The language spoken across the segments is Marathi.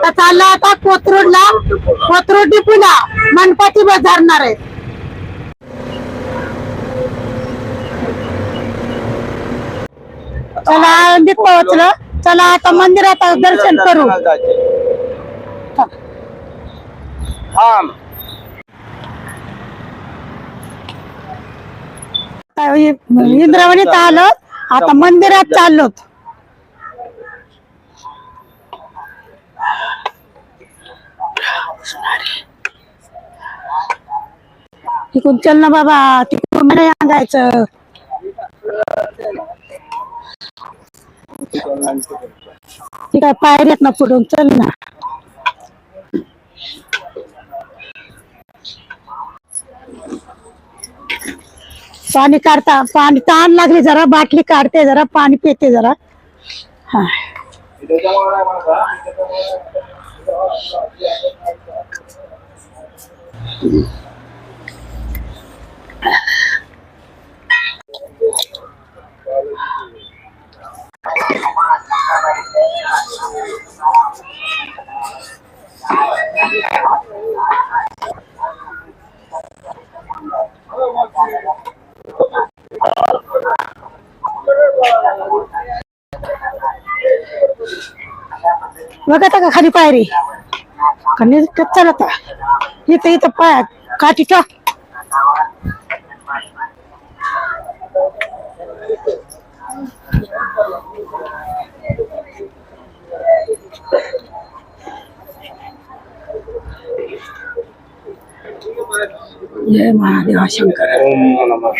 आता चालला आता कोथरूडला. कोथरूड डिपूला मनपाची बस धरणार आहे. चला आळंदीत पोहोचलो. चला आता मंदिरात दर्शन करू. इंद्रावणीत आलो. आता मंदिरात चाललो तिकून चल ना बाबा? तिकून नाही अंगायचं ती काय पायऱ्यात ना पुढून चल ना. पाणी काढता पाणी ताण लागली जरा बाटली काढते जरा पाणी पिते जरा. हा बघा का खाली पायरी खाली चालत इथं इथं पाय काठी ठेव जय महादेवा शंकर ओम नमः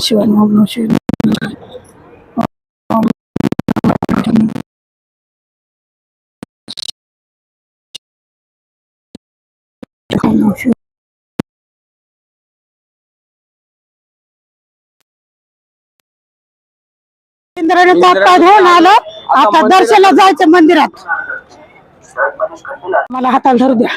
शिवाय ओम शिवाय इंद्राने तात्काळ घेऊन आलो. आता दर्शनाला जायचं मंदिरात. मला हाताला धरू द्या.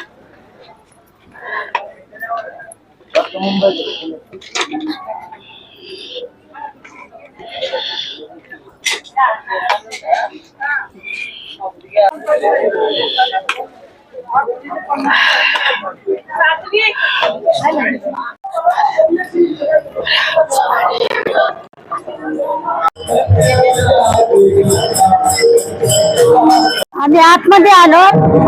आम्ही आतमध्ये आलो.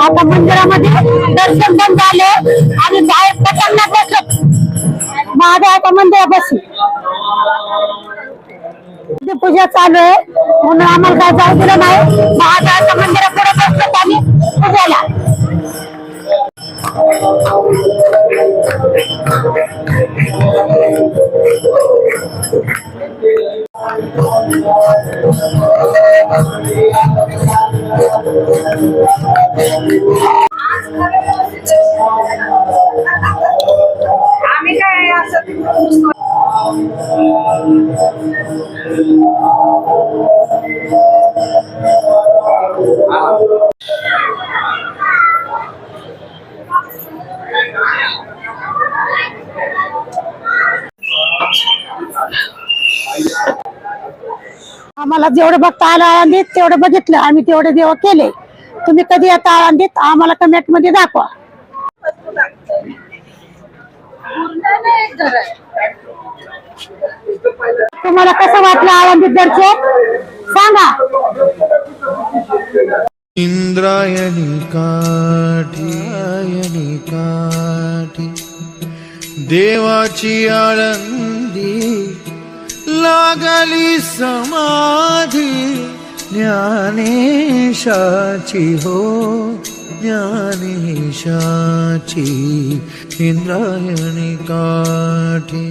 आता मंदिरामध्ये दर्शन पण झाले आणि बाहेर प्रसन्न बसलो महादेवाच्या मंदिरात बसू पूजा चालू आहे. म्हणून आम्हाला काय जाऊ दिलं नाही. महादेवाच्या मंदिरापुढे बसलो आम्ही पूजाला. आम्ही काय असं आम्हाला जेवढं बघता आलं आळंदीत तेवढं बघितलं. आम्ही तेवढे देव केले. तुम्ही कधी येता आळंदीत आम्हाला कमेंटमध्ये दाखवा. तुम्हाला कसं वाटलं आळंदीत दर्शन? सांगा. इंद्रायणी काठी आयणी काठी देवाची आळंदी लागली समाधी ज्ञानेशाची हो ज्ञानेशाची इंद्रायणी काठी.